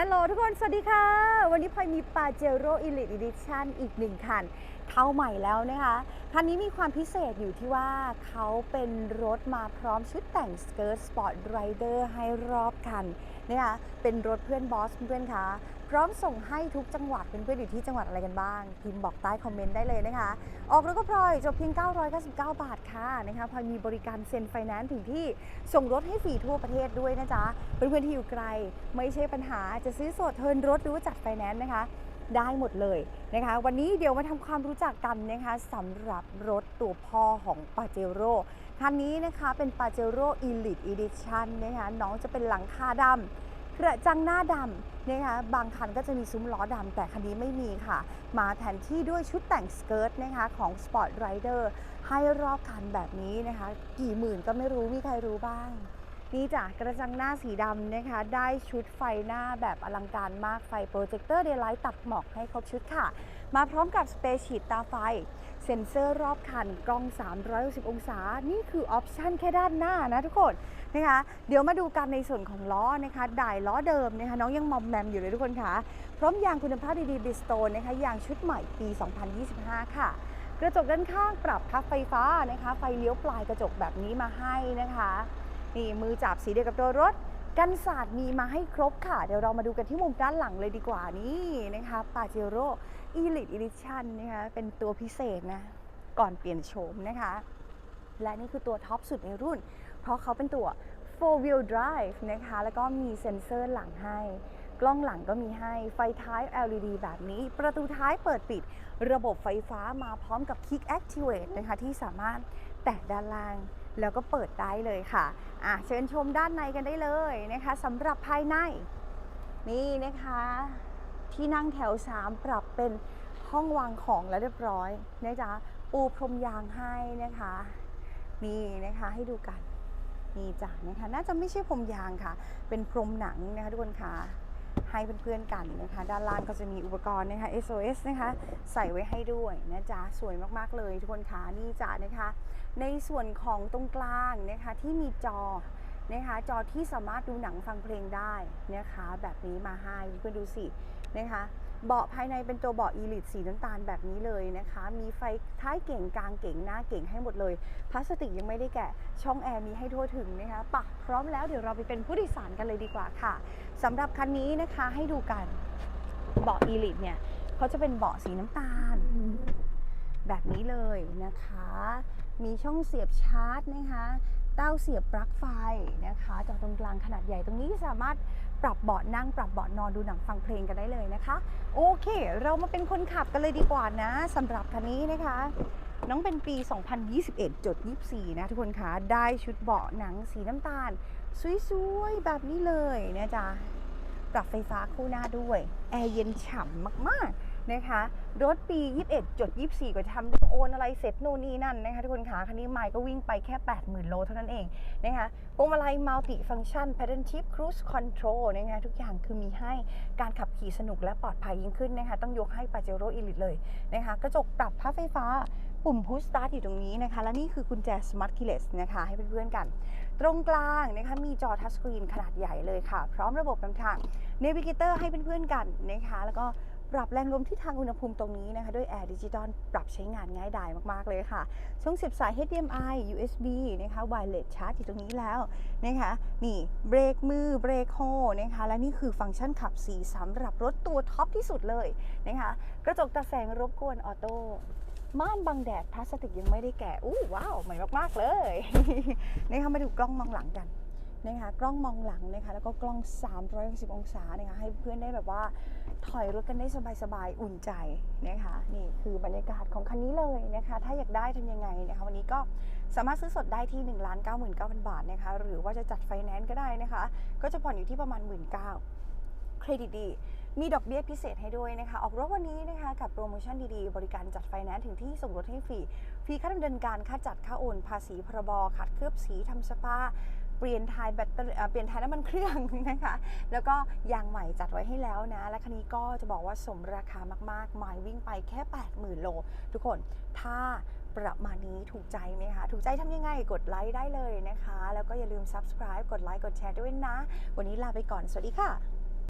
ฮัลโหลทุกคน สวัสดีค่ะ วันนี้พลอยมีปาเจโร่ Elite Edition อีกหนึ่งคันเข้าใหม่แล้วนะคะคันนี้มีความพิเศษอยู่ที่ว่าเขาเป็นรถมาพร้อมชุดแต่งสเกิร์ตสปอร์ตไรเดอร์ให้รอบคันนะคะเป็นรถเพื่อนบอสเพื่อนคะพร้อมส่งให้ทุกจังหวัดเพื่อนๆอยู่ที่จังหวัดอะไรกันบ้าง พิมพ์บอกใต้คอมเมนต์ได้เลยนะคะ ออกรถก็พลอยจบเพียง 999 บาทค่ะนะคะพลอยมีบริการเซ็นไฟแนนซ์ถึงที่ส่งรถให้ฟรีทั่วประเทศด้วยนะจ๊ะเพื่อนๆที่อยู่ไกล ไม่ใช่ปัญหาจะซื้อสดเทินรถหรือว่าจัดไฟแนนซ์นะคะ ได้หมดเลยนะคะ วันนี้เดี๋ยวมาทำความรู้จักกันนะคะสำหรับรถตัวพ่อของปาเจโร่คันนี้นะคะเป็นปาเจโร่ Elite Edition นะคะน้องจะเป็นหลังคาดำกระจังหน้าดำนะคะบางคันก็จะมีซุ้มล้อดำแต่คันนี้ไม่มีค่ะ มาแทนที่ด้วยชุดแต่งสเกิร์ตนะคะของ Sport Rider ให้รอบคันแบบนี้นะคะ กี่หมื่นก็ไม่รู้มีใครรู้บ้าง นี่จ้ะกระจังหน้าสีดำนะคะ ได้ชุดไฟหน้าแบบอลังการมากไฟโปรเจคเตอร์เดย์ไลท์ตัดหมอกให้ครบชุดค่ะ มาพร้อมกับสเปซชีตตาไฟ เซ็นเซอร์รอบคันกล้อง 360 องศา นี่คือออปชันแค่ด้านหน้านะทุกคนนะคะ เดี๋ยวมาดูกันในส่วนของล้อนะคะด่ายล้อเดิมนะคะน้องยังมอมแมมอยู่เลยทุกคนค่ะพร้อมยางคุณภาพดีๆบิสโตนนะคะยางชุดใหม่ปี 2025 ค่ะกระจกด้านข้างปรับพับไฟฟ้านะคะ ไฟเลี้ยวปลายกระจกแบบนี้มาให้นะคะ นี่มือจับสีเดียวกับตัวรถ กันศาสตร์มีมาให้ครบค่ะ เดี๋ยวเรามาดูกันที่มุมด้านหลังเลยดีกว่านี่นะคะปาเจโร่อีลิทอีลิชันนะคะเป็นตัวพิเศษนะ ก่อนเปลี่ยนโฉมนะคะ และนี่คือตัวท็อปสุดในรุ่น เพราะเขาเป็นตัว four wheel drive นะคะ แล้วก็มีเซ็นเซอร์หลังให้ กล้องหลังก็มีให้ ไฟท้าย LED แบบนี้ ประตูท้ายเปิดปิด ระบบไฟฟ้ามาพร้อมกับ Kick Activate นะคะที่สามารถแตะด้านล่างแล้วก็เปิดได้เลยค่ะอะ เชิญชมด้านในกันได้เลยนะคะสำหรับภายใน นี่นะคะ ที่นั่งแถว 3 ปรับเป็นห้องวางของแล้วเรียบร้อยนะจ๊ะปูพรมยางให้นะคะ นี่นะคะให้ดูกันนี่จ้ะนะคะน่าจะไม่ใช่พรมยางค่ะ เป็นพรมหนังนะคะทุกคนค่ะ ให้เพื่อนๆกันนะคะ ด้านล่างก็จะมีอุปกรณ์นะคะ SOS นะคะ ใส่ไว้ให้ด้วยนะจ๊ะ สวยมากๆเลยทุกคนค่ะนี่จ้ะนะคะ ในส่วนของตรงกลางนะคะที่มีจอ นะคะ จอที่สามารถดูหนังฟังเพลงได้นะคะ แบบนี้มาให้เพื่อนดูสินะคะเบาะภายในเป็นตัวเบาะ Elite สีน้ำตาลแบบนี้เลยนะคะ มีไฟท้ายเก่งกลางเก่งหน้าเก่งให้หมดเลย พลาสติกยังไม่ได้แกะ ช่องแอร์มีให้ทั่วถึงนะคะปะพร้อมแล้วเดี๋ยวเราไปเป็นผู้โดยสารกันเลยดีกว่าค่ะสำหรับคันนี้นะคะให้ดูกันเบาะ Elite เนี่ยเขาจะเป็นเบาะสีน้ำตาล แบบนี้เลยนะคะ มีช่องเสียบชาร์จนะคะ เต้าเสียบปลั๊กไฟนะคะจอตรงกลางขนาดใหญ่ตรงนี้สามารถปรับเบาะนั่งปรับเบาะนอนดูหนังฟังเพลงกันได้เลยนะคะ โอเค เรามาเป็นคนขับกันเลยดีกว่านะสำหรับคันนี้นะคะ น้องเป็นปี 2021จด24 นะทุกคนคะได้ชุดเบาะหนังสีน้ำตาล สวยๆ แบบนี้เลยนะจ๊ะปรับไฟฟ้าคู่หน้าด้วย แอร์เย็นฉ่ำมากๆ นะคะ รถปี 21จด24 ก็ทำเรื่องโอนอะไรเสร็จโน่นนี่นั่นนะคะทุกคนคะคันนี้ไมล์ก็วิ่งไปแค่ 80,000 โลเท่านั้นเองนะคะพวงมาลัยมัลติฟังชัน Pattern Shift Cruise Control นะคะทุกอย่างคือมีให้การขับขี่สนุกและปลอดภัยยิ่งขึ้นนะคะต้องยกให้ Pajero Elite เลยนะคะกระจกปรับพับไฟฟ้าปุ่ม Push Start อยู่ตรงนี้นะคะ และนี่คือกุญแจ Smart Keyless นะคะ ให้เพื่อนๆกัน ตรงกลางนะคะ มีจอทัชสกรีนขนาดใหญ่เลยค่ะ พร้อมระบบนำทาง Navigator ให้เพื่อนๆกันนะคะ แล้วก็ รับแรงลมที่ทางอุณหภูมิตรงนี้นะคะ ด้วยแอร์ดิจิตอลปรับใช้งานง่ายดายมาก ๆ เลยค่ะ ช่องเสียบสาย HDMI USB นะคะ Wireless Charge อยู่ตรงนี้แล้วนะคะ นี่เบรกมือเบรกโฮนะคะ และนี่คือฟังก์ชันขับสีสำหรับรถตัวท็อปที่สุดเลยนะคะ กระจกตาแสงรบกวนออโต้ม่านบังแดดพลาสติกยังไม่ได้แกะอู้ว้าว ใหม่มาก ๆ เลยนะคะมาดูกล้องมองหลังกัน นะคะกล้องมองหลังนะคะแล้วก็กล้อง 360 องศานะคะให้เพื่อนได้แบบว่าถอยรถกันได้สบายๆอุ่นใจนะคะนี่คือบรรยากาศของคันนี้เลยนะคะถ้าอยากได้ทำยังไงนะคะวันนี้ก็สามารถซื้อสดได้ที่1 9 9 9 0 0 0บาทนะคะหรือว่าจะจัดไฟแนนซ์ก็ได้นะคะก็จะผ่อนอยู่ที่ประมาณ 1 9 0 0 0เครดิตดีมีดอกเบี้ยพิเศษให้ด้วยนะคะ ออกรถวันนี้นะคะ กับโปรโมชั่นดีๆ บริการจัดไฟแนนซ์ถึงที่ส่งรถให้ฟรี ฟรีค่าดำเนินการ ค่าจัด ค่าโอน ภาษีพรบ ขัดเคลือบสีทำสปา เปลี่ยนทายแบตเตอรี่เปลี่ยนทายน้ำมันเครื่องนะคะ แล้วก็ยางใหม่จัดไว้ให้แล้วนะ และคันนี้ก็จะบอกว่าสมราคามากๆหมายวิ่งไปแค่ 80,000 โล ทุกคน ถ้าประมาณนี้ถูกใจไหมคะ ถูกใจทำยังไง กดไลค์ได้เลยนะคะ แล้วก็อย่าลืม subscribe กดไลค์ กดแชร์ด้วยนะ วันนี้ลาไปก่อน สวัสดีค่ะ